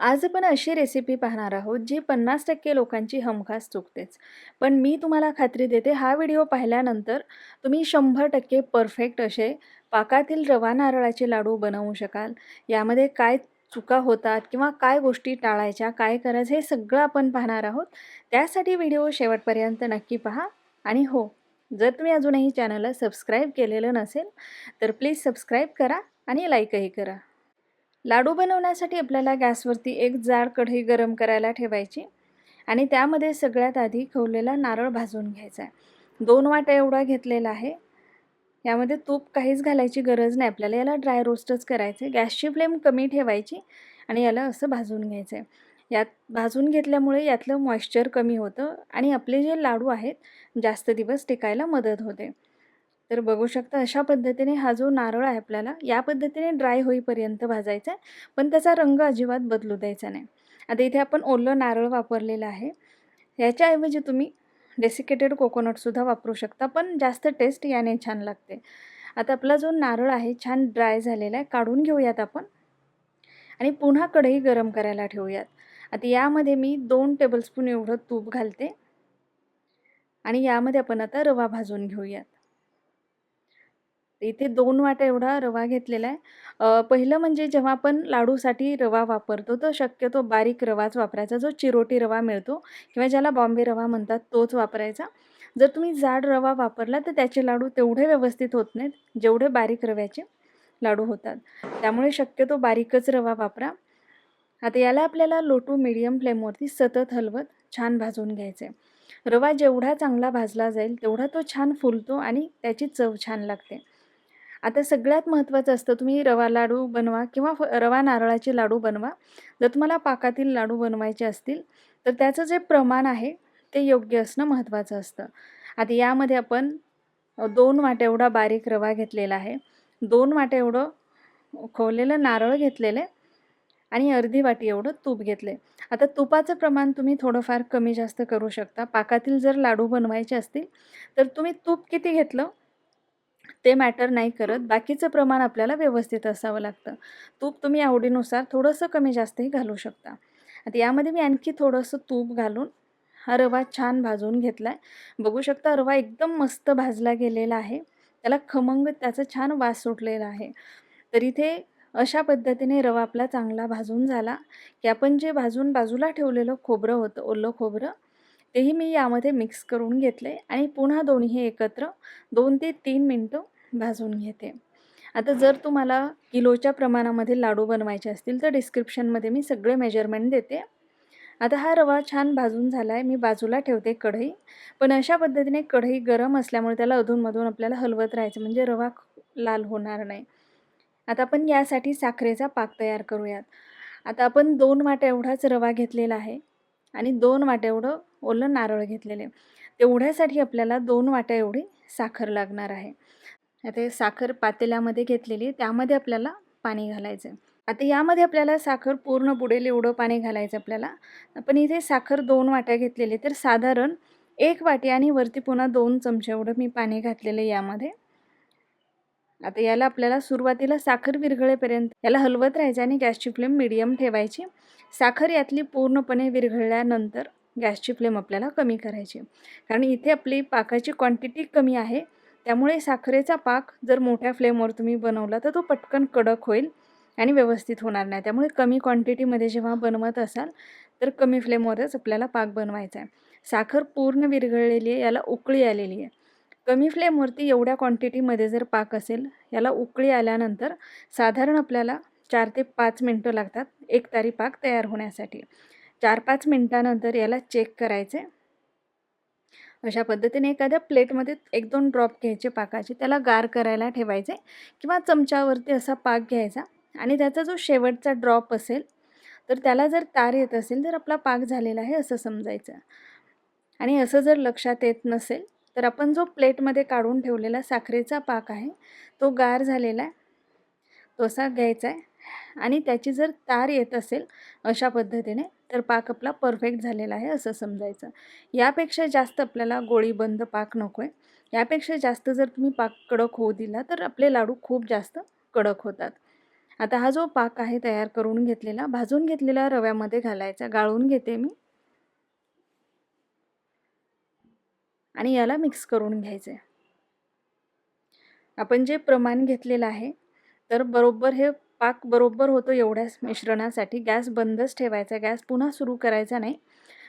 आज आपण अशी रेसिपी पाहणार आहोत जी पन्नास टक्के लोकांची हमखास चुकतेच. पण मी तुम्हाला खात्री देते हा व्हिडिओ पाहिल्यानंतर तुम्ही शंभर टक्के परफेक्ट असे पाकातील रवा नारळाचे लाडू बनवू शकाल. यामध्ये काय चुका होतात किंवा काय गोष्टी टाळायच्या काय करायचं हे सगळं आपण पाहणार आहोत. त्यासाठी व्हिडिओ शेवटपर्यंत नक्की पहा. आणि हो जर तुम्ही अजूनही चॅनलला सबस्क्राईब केलेलं नसेल तर प्लीज सबस्क्राईब करा आणि लाईकही करा. लाडू बनवण्यासाठी आपल्याला गॅसवरती एक जाड कढई गरम करायला ठेवायची आणि त्यामध्ये सगळ्यात आधी खवलेला नारळ भाजून घ्यायचा आहे. दोन वाट्या एवढा घेतलेला आहे. यामध्ये तूप काहीच घालायची गरज नाही. आपल्याला याला ड्राय रोस्टच करायचं आहे गॅसची फ्लेम कमी ठेवायची आणि याला असं भाजून घ्यायचं आहे यात भाजून घेतल्यामुळे यातलं मॉइश्चर कमी होतं आणि आपले जे लाडू आहेत जास्त दिवस टिकायला मदत होते. तर बघू शकता अशा पद्धतीने हा जो नारळ आहे आपल्याला या पद्धतीने ड्राय होईपर्यंत भाजायचा आहे पण त्याचा रंग अजिबात बदलू द्यायचा नाही. आता इथे आपण ओलं नारळ वापरलेलं आहे. याच्याऐवजी तुम्ही डेसिकेटेड कोकोनटसुद्धा वापरू शकता पण जास्त टेस्ट याने छान लागते. आता आपला जो नारळ आहे छान ड्राय झालेला आहे काढून घेऊयात आपण. आणि पुन्हा कढई गरम करायला ठेवूयात. आता यामध्ये मी दोन टेबलस्पून एवढं तूप घालते. आणि यामध्ये आपण आता रवा भाजून घेऊयात. इथे दोन वाट्या एवढा रवा घेतलेला आहे. पहिलं म्हणजे जेव्हा आपण लाडूसाठी रवा वापरतो तर शक्यतो बारीक रवाच वापरायचा. जो चिरोटी रवा मिळतो किंवा ज्याला बॉम्बे रवा म्हणतात तोच वापरायचा. जर तुम्ही जाड रवा वापरला तर त्याचे लाडू तेवढे व्यवस्थित होत नाहीत जेवढे बारीक रव्याचे लाडू होतात. त्यामुळे शक्यतो बारीकच रवा वापरा. आता याला आपल्याला लोटू मिडियम फ्लेमवरती सतत हलवत छान भाजून घ्यायचं आहे रवा जेवढा चांगला भाजला जाईल तेवढा तो छान फुलतो आणि त्याची चव छान लागते. आता सगळ्यात महत्त्वाचं असतं तुम्ही रवा लाडू बनवा किंवा रवा नारळाचे लाडू बनवा. जर तुम्हाला पाकातील लाडू बनवायचे असतील तर त्याचं जे प्रमाण आहे ते योग्य असणं महत्त्वाचं असतं. आता यामध्ये आपण दोन वाट्या एवढा बारीक रवा घेतलेला आहे. दोन वाट्या एवढं खोवलेलं नारळ घेतलेलं आहे आणि अर्धी वाटी एवढं तूप घेतले आता तुपाचं प्रमाण तुम्ही थोडंफार कमी जास्त करू शकता. पाकातील जर लाडू बनवायचे असतील तर तुम्ही तूप किती घेतलं? ते मॅटर नाही करत. बाकीचं प्रमाण आपल्याला व्यवस्थित असावं लागतं. तूप तुम्ही आवडीनुसार थोडंसं कमी जास्तही घालू शकता. आता यामध्ये मी आणखी थोडंसं तूप घालून हा रवा छान भाजून घेतला आहे बघू शकता रवा एकदम मस्त भाजला गेलेला आहे. त्याला खमंग त्याचा छान वास सुटलेला आहे. तर इथे अशा पद्धतीने रवा आपला चांगला भाजून झाला की आपण जे भाजून बाजूला ठेवलेलं खोबरं होतं ओलं खोबरं तेही मी यामध्ये मिक्स करून घेतले आणि पुन्हा दोन्ही एकत्र दोन ते तीन मिनटं भाजून घेते. आता जर तुम्हाला किलोच्या प्रमाणामध्ये लाडू बनवायचे असतील तर डिस्क्रिप्शनमध्ये मी सगळे मेजरमेंट देते. आता हा रवा छान भाजून झाला आहे मी बाजूला ठेवते कढई. पण अशा पद्धतीने कढई गरम असल्यामुळे त्याला अधूनमधून आपल्याला हलवत राहायचं म्हणजे रवा लाल होणार नाही. आता आपण यासाठी साखरेचा पाक तयार करूयात. आता आपण दोन वाट्या एवढाच रवा घेतलेला आहे आणि दोन वाट्या एवढं ओलं नारळ घेतलेले तेवढ्यासाठी आपल्याला दोन वाट्या एवढी साखर लागणार आहे. आता साखर पातेल्यामध्ये घेतलेली त्यामध्ये आपल्याला पाणी घालायचं आहे आता यामध्ये आपल्याला साखर पूर्ण बुडेल एवढं पाणी घालायचं आपल्याला. पण इथे साखर दोन वाट्या घेतलेली तर साधारण एक वाटी आणि वरती पुन्हा दोन चमचे एवढं मी पाणी घातलेलं यामध्ये. आता याला आपल्याला सुरुवातीला साखर विरघळेपर्यंत याला हलवत राहायचं आणि गॅसची फ्लेम मिडियम ठेवायची. साखर यातली पूर्णपणे विरघळल्यानंतर गॅसची फ्लेम आपल्याला कमी करायची. कारण इथे आपली पाकाची क्वांटिटी कमी आहे त्यामुळे साखरेचा पाक जर मोठ्या फ्लेमवर तुम्ही बनवला तर तो पटकन कडक होईल आणि व्यवस्थित होणार नाही. त्यामुळे कमी क्वांटिटीमध्ये जेव्हा बनवत असाल तर कमी फ्लेमवरच आपल्याला पाक बनवायचा आहे. साखर पूर्ण विरघळलेली आहे याला उकळी आलेली आहे. कमी फ्लेमवरती एवढ्या क्वांटिटीमध्ये जर पाक असेल याला उकळी आल्यानंतर साधारण आपल्याला चार ते पाच मिनटं लागतात एक तारी पाक तयार होण्यासाठी. चार पाच मिनटानंतर याला चेक करायचे अशा पद्धतीने एखाद्या प्लेटमध्ये एक दोन ड्रॉप घ्यायचे पाकाचे त्याला गार करायला ठेवायचे किंवा चमच्यावरती असा पाक घ्यायचा आणि त्याचा जो शेवटचा ड्रॉप असेल तर त्याला जर तार येत असेल तर आपला पाक झालेला आहे असं समजायचं. आणि असं जर लक्षात येत नसेल तर आपण जो प्लेटमध्ये काढून ठेवलेला साखरेचा पाक आहे तो गार झालेला आहे तो असा घ्यायचा आहे. आणि त्याची जर तार येत असेल अशा पद्धतीने तर पाक आपला परफेक्ट झालेला आहे असं समजायचं. यापेक्षा जास्त आपल्याला गोळीबंद पाक नको आहे यापेक्षा जास्त जर तुम्ही पाक कडक होऊ दिला तर आपले लाडू खूप जास्त कडक होतात. आता हा जो पाक आहे तयार करून घेतलेला भाजून घेतलेला रव्यामध्ये घालायचा. गाळून घेते मी. आणि याला मिक्स करून घ्यायचे. आपण जे प्रमाण घेतलेलं आहे तर बरोबर हे पाक बरोबर होतो एवढ्याच मिश्रणासाठी. गॅस बंदच ठेवायचा गॅस पुन्हा सुरू करायचा नाही.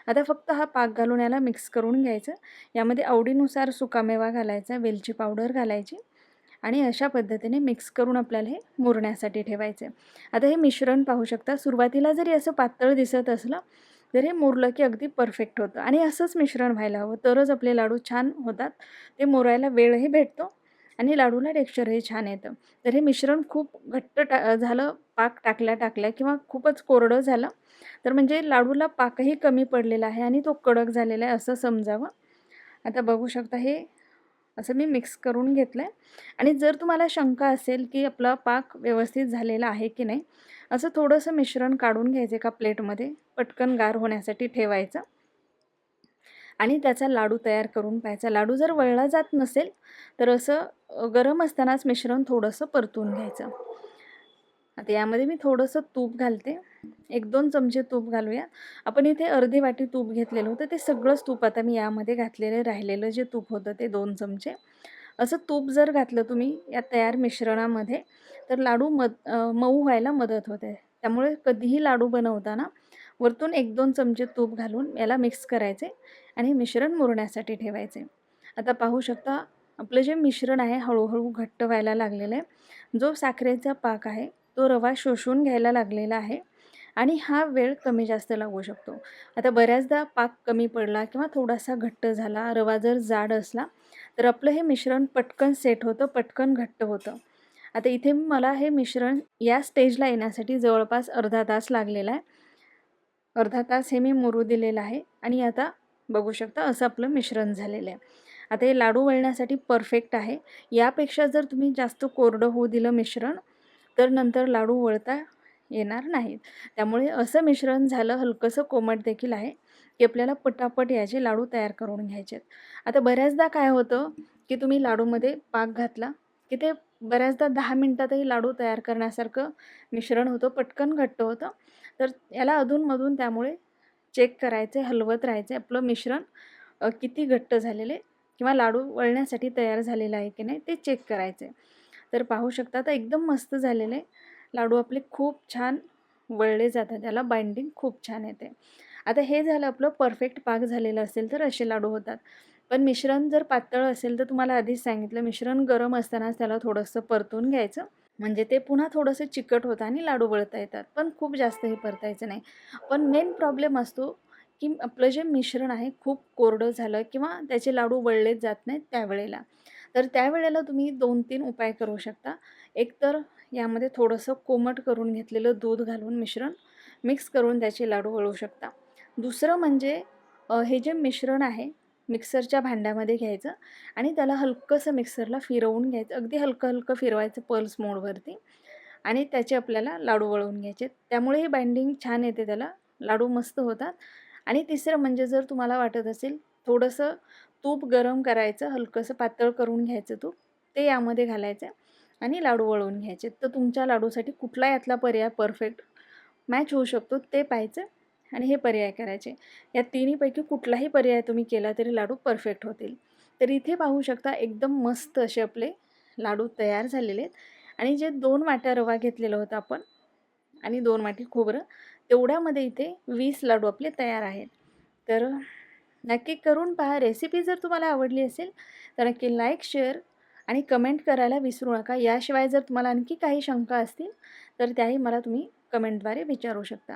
आता फक्त हा पाक घालून याला मिक्स करून घ्यायचं. यामध्ये आवडीनुसार सुकामेवा घालायचा वेलची पावडर घालायची आणि अशा पद्धतीने मिक्स करून आपल्याला हे मुरण्यासाठी ठेवायचे आता हे मिश्रण पाहू शकता सुरुवातीला जरी असं पातळ दिसत असलं तर हे मुरलं की अगदी परफेक्ट होतं. आणि असंच मिश्रण व्हायला हवं. तरच आपले लाडू छान होतात. ते मुरायला वेळही भेटतो. आणि लाडूला टेक्स्चरही छान येतं. तर हे मिश्रण खूप घट्ट टा झालं पाक टाकल्या टाकल्या किंवा खूपच कोरडं झालं. तर म्हणजे लाडूला पाकही कमी पडलेला आहे आणि तो कडक झालेला आहे असं समजावं. आता बघू शकता हे असं मी मिक्स करून घेतलं आहे आणि जर तुम्हाला शंका असेल की आपला पाक व्यवस्थित झालेला आहे की नाही असं थोडंसं मिश्रण काढून घ्यायचं एका प्लेटमध्ये पटकन गार होण्यासाठी ठेवायचं. आणि त्याचा लाडू तयार करून पाहायचा लाडू जर वळला जात नसेल तर असं गरम असतानाच मिश्रण थोडंसं परतून घ्यायचं. आता यामध्ये मी थोडंसं तूप घालते. एक दोन चमचे तूप घालूया. आपण इथे अर्धी वाटी तूप घेतलेलं होतं. ते सगळंच तूप आता मी यामध्ये घातलेलं राहिलेलं जे तूप होतं ते दोन चमचे. असं तूप जर घातलं तुम्ही या तयार मिश्रणामध्ये तर लाडू मद मऊ व्हायला मदत होते. त्यामुळे कधीही लाडू बनवताना वरतून एक दोन चमचे तूप घालून याला मिक्स करायचे आणि मिश्रण मुरण्यासाठी ठेवायचे. आता पाहू शकता आपलं जे मिश्रण आहे हळूहळू घट्ट व्हायला लागलेलं आहे. जो साखरेचा पाक आहे तो रवा शोषून घ्यायला लागलेला आहे आणि हा वेळ कमी जास्त लागू शकतो. आता बऱ्याचदा पाक कमी पडला किंवा थोडासा घट्ट झाला रवा जर जाड असला तर आपलं हे मिश्रण पटकन सेट होतं पटकन घट्ट होतं. आता इथे मला हे मिश्रण या स्टेजला येण्यासाठी जवळपास अर्धा तास लागलेला आहे. अर्धा तास हे मी मुरू दिलेलं आहे आणि आता बघू शकता असं आपलं मिश्रण झालेलं आहे. आता हे लाडू वळण्यासाठी परफेक्ट आहे. यापेक्षा जर तुम्ही जास्त कोरडं होऊ दिलं मिश्रण तर नंतर लाडू वळता येणार नाहीत. त्यामुळे असं मिश्रण झालं हलकंसं कोमट देखील आहे की आपल्याला पटापट याचे लाडू तयार करून घ्यायचे आता बऱ्याचदा काय होतं की तुम्ही लाडूमध्ये पाक घातला की ते बऱ्याचदा दहा मिनटातही लाडू तयार करण्यासारखं मिश्रण होतं पटकन घट्ट होतं. तर याला अधूनमधून त्यामुळे चेक करायचे हलवत राहायचे. आपलं मिश्रण किती घट्ट झालेले किंवा लाडू वळण्यासाठी तयार झालेलं आहे की नाही ते चेक करायचे. तर पाहू शकता तर एकदम मस्त झालेले लाडू आपले खूप छान वळले जातात. त्याला बाइंडिंग खूप छान येते. आता हे झालं आपलं परफेक्ट पाक झालेलं असेल तर असे लाडू होतात. पण मिश्रण जर पातळ असेल तर तुम्हाला आधीच सांगितलं मिश्रण गरम असतानाच त्याला थोडंसं परतून घ्यायचं. म्हणजे ते पुन्हा थोडंसं चिकट होतं आणि लाडू वळता येतात. पण खूप जास्त हे परतायचं नाही. पण मेन प्रॉब्लेम असतो की आपलं जे मिश्रण आहे खूप कोरडं झालं किंवा त्याचे लाडू वळलेच जात नाहीत त्यावेळेला. तर त्यावेळेला तुम्ही दोन तीन उपाय करू शकता. एक तर यामध्ये थोडंसं कोमट करून घेतलेलं दूध घालून मिश्रण मिक्स करून त्याचे लाडू वळू शकता. दुसरं म्हणजे हे जे मिश्रण आहे मिक्सरच्या भांड्यामध्ये घ्यायचं आणि त्याला हलकंसं मिक्सरला फिरवून घ्यायचं. अगदी हलकं हलकं फिरवायचं पल्स मोडवरती आणि त्याचे आपल्याला लाडू वळवून घ्यायचे. त्यामुळे ही बाइंडिंग छान येते त्याला. लाडू मस्त होतात. आणि तिसरं म्हणजे जर तुम्हाला वाटत असेल थोडंसं तूप गरम करायचं हलकंसं पातळ करून घ्यायचं तूप ते यामध्ये घालायचं आणि लाडू वळवून घ्यायचे. तर तुमच्या लाडूसाठी कुठला यातला पर्याय परफेक्ट मॅच होऊ शकतो ते पाहायचं. आणि हे पर्याय करायचे. या तिन्हीपैकी कुठलाही पर्याय तुम्ही केला तरी लाडू परफेक्ट होतील. तर इथे पाहू शकता एकदम मस्त असे आपले लाडू तयार झालेले आहेत. आणि जे दोन वाट्या रवा घेतलेला होता आपण आणि दोन वाटी खोबरं तेवढ्यामध्ये इथे वीस लाडू आपले तयार आहेत. तर नक्की करून पहा. रेसिपी जर तुम्हाला आवडली असेल तर नक्की लाईक शेअर आणि कमेंट करायला विसरू नका. याशिवाय जर तुम्हाला आणखी काही शंका असतील तर त्याही मला तुम्ही कमेंटद्वारे विचारू शकता.